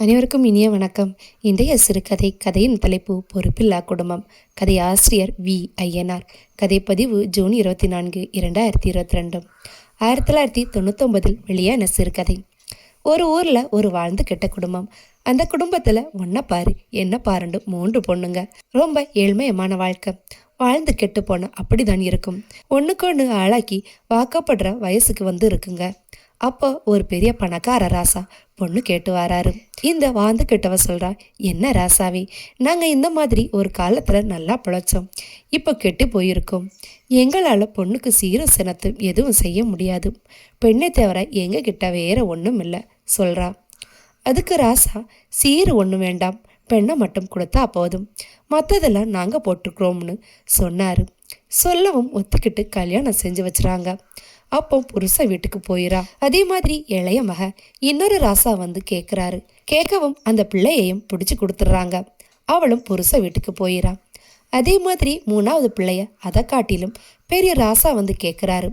அனைவருக்கும் இனிய வணக்கம். இன்றைய சிறுகதை கதையின் தலைப்பு பொறுப்பில்லா குடும்பம். கதை ஆசிரியர் வி. ஐயனார். கதைப்பதிவு ஜூன் இருபத்தி நான்கு இரண்டாயிரத்தி இருபத்தி ரெண்டு ஆயிரத்தி தொள்ளாயிரத்தி தொண்ணூத்தொம்பதில் வெளியான சிறுகதை. ஒரு ஊரில் ஒரு வாழ்ந்து கெட்ட குடும்பம். அந்த குடும்பத்தில் ஒன்றை பாரு என்ன பாருண்டு மூன்று பொண்ணுங்க. ரொம்ப ஏழ்மையமான வாழ்க்கை. வாழ்ந்து கெட்டு போன அப்படிதான் இருக்கும். ஒன்றுக்கு ஒன்று ஆளாக்கி வாக்கப்படுற வயசுக்கு வந்து இருக்குங்க. அப்போ ஒரு பெரிய பணக்கார ராசா பொண்ணு கேட்டு வராரு. இந்த வாழ்ந்து கிட்டவ சொல்றா என்ன ராசாவி நாங்க இந்த மாதிரி ஒரு காலத்துல நல்லா பிழைச்சோம். இப்போ கெட்டு போயிருக்கோம். எங்களால் பொண்ணுக்கு சீரும் சினத்தும் எதுவும் செய்ய முடியாது. பெண்ணை தவிர எங்க கிட்ட வேற ஒன்றும் இல்லை சொல்றா. அதுக்கு ராசா சீரு ஒன்றும் வேண்டாம். பெண்ணை மட்டும் கொடுத்தா போதும். மற்றதெல்லாம் நாங்கள் போட்டுக்கிறோம்னு சொன்னார். சொல்லவும் ஒத்துக்கிட்டு கல்யாணம் செஞ்சு வச்சுறாங்க. அப்போ புருஷ வீட்டுக்கு போயிரா அதே மாதிரி இளைய மக இன்னொரு ராசா வந்து கேட்குறாரு கேட்கவும் அந்த பிள்ளையையும் பிடிச்சி கொடுத்துட்றாங்க அவளும் புருஷ வீட்டுக்கு போயிரா அதே மாதிரி மூணாவது பிள்ளைய அதை காட்டிலும் பெரிய ராசா வந்து கேட்குறாரு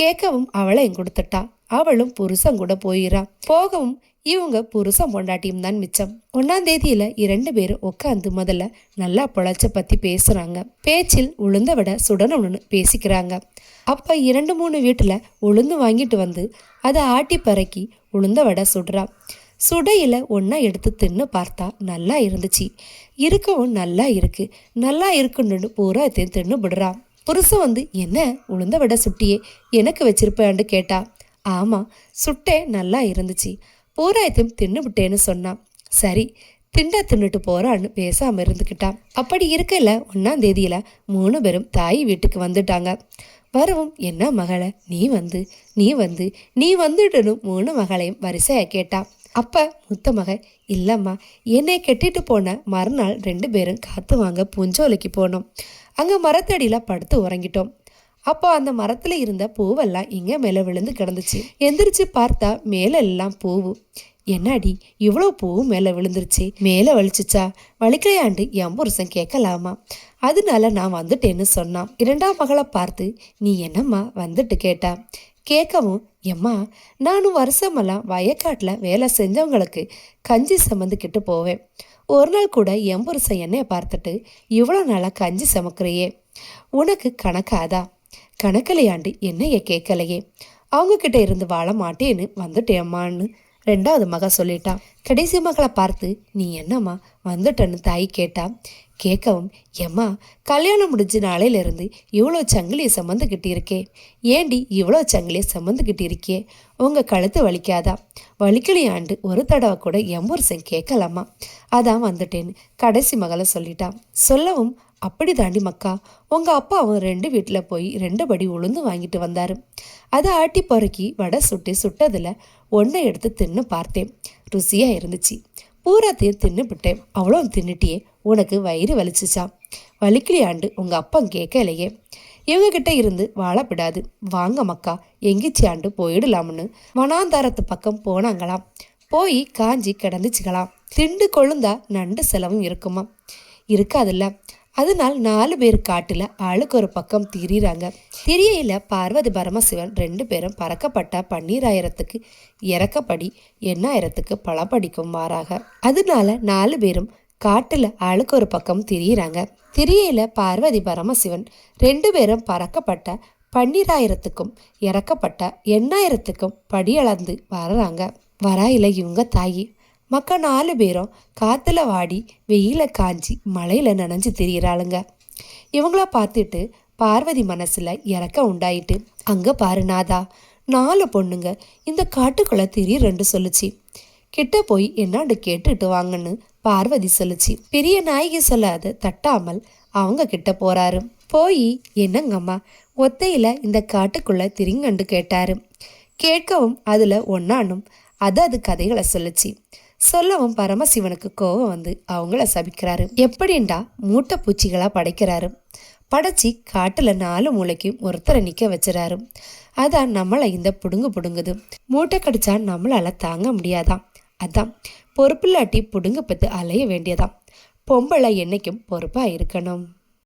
கேட்கவும் அவளையும் கொடுத்துட்டா. அவளும் புருஷன் கூட போயிரா போகவும் இவங்க புருஷன் பொண்டாட்டியும் தான் மிச்சம். ஒன்னாம் தேதியில இரண்டு பேரும் உட்காந்து முதல்ல நல்லா பொழைச்ச பத்தி பேசுறாங்க. பேச்சில் உளுந்த விட சுடணும்னு பேசிக்கிறாங்க. அப்ப இரண்டு மூணு வீட்டுல உளுந்து வாங்கிட்டு வந்து அதை ஆட்டி பறக்கி உளுந்த வடை சுடுறா. சுடையில ஒன்னா எடுத்து தின்னு பார்த்தா நல்லா இருந்துச்சு. இருக்கவும் நல்லா இருக்கு. நல்லா இருக்குன்னு பூரா தின்னு விடுறான் புருஷன் வந்து என்ன? உளுந்த வடை சுட்டியே எனக்கு வச்சிருப்பேன்னு கேட்டா ஆமாம் சுட்டே நல்லா இருந்துச்சு. பூராயத்தையும் தின்னு விட்டேன்னு சொன்னான் சரி திண்டா தின்னுட்டு போறான்னு பேசாம இருந்துக்கிட்டான் அப்படி இருக்கல ஒன்னாம் தேதியில மூணு பேரும் தாய் வீட்டுக்கு வந்துட்டாங்க. வரவும் என்ன மகளை நீ வந்து நீ வந்து நீ வந்துடணும் மூணு மகளையும் வரிசையாக கேட்டான் அப்போ முத்த மக இல்லைம்மா என்னை கெட்டிட்டு போன மறுநாள் ரெண்டு பேரும் காற்று வாங்க பூஞ்சோலைக்கு போனோம். அங்கே மரத்தடியில் படுத்து உறங்கிட்டோம். அப்போ அந்த மரத்தில் இருந்த பூவெல்லாம் இங்கே மேலே விழுந்து கிடந்துச்சு. எந்திரிச்சு பார்த்தா மேலே எல்லாம் பூவு. என்னடி இவ்வளோ பூவும் மேலே விழுந்துருச்சு? மேலே வலிச்சிச்சா? வலிக்கலையாண்டு என் புருஷன் கேட்கலாமா? அதனால நான் வந்துட்டேன்னு சொன்னான். இரண்டாம் மகளை பார்த்து நீ என்னம்மா வந்துட்டு? கேட்டா கேட்கவும் எம்மா நானும் வருஷமெல்லாம் வயக்காட்டில் வேலை செஞ்சவங்களுக்கு கஞ்சி சமந்துக்கிட்டு போவேன். ஒரு நாள் கூட என் புருஷன் என்னைய பார்த்துட்டு இவ்வளோ நாளாக கஞ்சி சமக்கிறையே? உனக்கு கணக்காதா? கணக்கலையாண்டு என்னைய கேட்கலையே. அவங்க கிட்ட இருந்து வாழ மாட்டேன்னு வந்துட்டேம்மான்னு ரெண்டாவது மக சொல்லிட்டான் கடைசி மகளை பார்த்து நீ என்னம்மா வந்துட்டன்னு தாய் கேட்டா? கேட்கவும் ஏம்மா கல்யாணம் முடிஞ்ச நாளையிலிருந்து இவ்வளோ சங்கிலியை சம்மந்துக்கிட்டு இருக்கே. ஏண்டி இவ்வளோ சங்கிலியை சம்மந்துக்கிட்டு இருக்கே? உங்கள் கழுத்து வலிக்காதா? வலிக்கலையாண்டு ஒரு தடவை கூட எம்புருசன் கேட்கலாமா அதான் வந்துட்டேன்னு கடைசி மகளை சொல்லிட்டான் சொல்லவும் அப்படி தாண்டி மக்கா உங்கள் அப்பாவும் ரெண்டு வீட்டில் போய் ரெண்டு படி உளுந்து வாங்கிட்டு வந்தார். அதை ஆட்டி பொறுக்கி வடை சுட்டி சுட்டதில் ஒன்றை எடுத்து தின்னு பார்த்தேன். ருசியாக இருந்துச்சு. பூராத்தையும் தின்னு விட்டேன். அவ்வளோ தின்னுட்டியே. உனக்கு வயிறு வலிச்சிச்சா? வலிக்கிளியாண்டு உங்கள் அப்பா கேட்கலையே. இவங்க கிட்ட இருந்து வாழப்படாது. வாங்க மக்கா எங்கிச்சாண்டு போயிடலாம்னு வனாந்தாரத்து பக்கம் போனாங்களாம். போய் காஞ்சி கிடந்துச்சுக்கலாம் திண்டு கொழுந்தா நண்டு செலவும் இருக்குமா இருக்காதுல்ல. அதனால் நாலு பேர் காட்டில் ஆளுக்கு ஒரு பக்கம் திரியிறாங்க. திரியையில் பார்வதி பரமசிவன் ரெண்டு பேரும் பறக்கப்பட்ட பன்னீராயிரத்துக்கு இறக்கப்படி எண்ணாயிரத்துக்கு பழப்படிக்கும் மாறாக. அதனால நாலு பேரும் காட்டில் ஆளுக்கு ஒரு பக்கம் திரியிறாங்க. திரியையில் பார்வதி பரமசிவன் ரெண்டு பேரும் பறக்கப்பட்ட பன்னீராயிரத்துக்கும் இறக்கப்பட்ட எண்ணாயிரத்துக்கும் படியளந்து வர்றாங்க. வராயில இவங்க தாயி மக்கா நாலு பேரும் காற்றுல வாடி வெயில காஞ்சி மழையில் நனைஞ்சு திரியிறாளுங்க. இவங்கள பார்த்துட்டு பார்வதி மனசில் இறக்க உண்டாயிட்டு அங்கே பாரு நாதா நாலு பொண்ணுங்க இந்த காட்டுக்குள்ள ரெண்டு சொல்லுச்சு. கிட்ட போய் என்னாண்டு கேட்டுட்டு வாங்கன்னு பார்வதி சொல்லுச்சு. பெரிய நாயகி சொல்லாத தட்டாமல் அவங்க கிட்ட போறாரு. போய் என்னங்கம்மா ஒத்தையில இந்த காட்டுக்குள்ள திரிங்கண்டு கேட்டாரு. கேட்கவும் அதுல ஒன்னானும் அது அது கதைகளை சொல்லுச்சு. சொல்லவும் பரமசிவனுக்கு கோபம் வந்து அவங்கள சபிக்கிறாரு. எப்படின்டா மூட்டை பூச்சிகளா படைக்கிறாரு? படைச்சி காட்டுல நாலு மூளைக்கும் ஒருத்தரை நிக்க வச்சுறாரு. அதான் நம்மளை இந்த புடுங்கு புடுங்குது. மூட்டை கடிச்சா நம்மளால தாங்க முடியாதான் அதான். பொறுப்பில்லாட்டி புடுங்க பத்து அலைய வேண்டியதான் பொம்பளை என்னைக்கும் பொறுப்பா இருக்கணும்.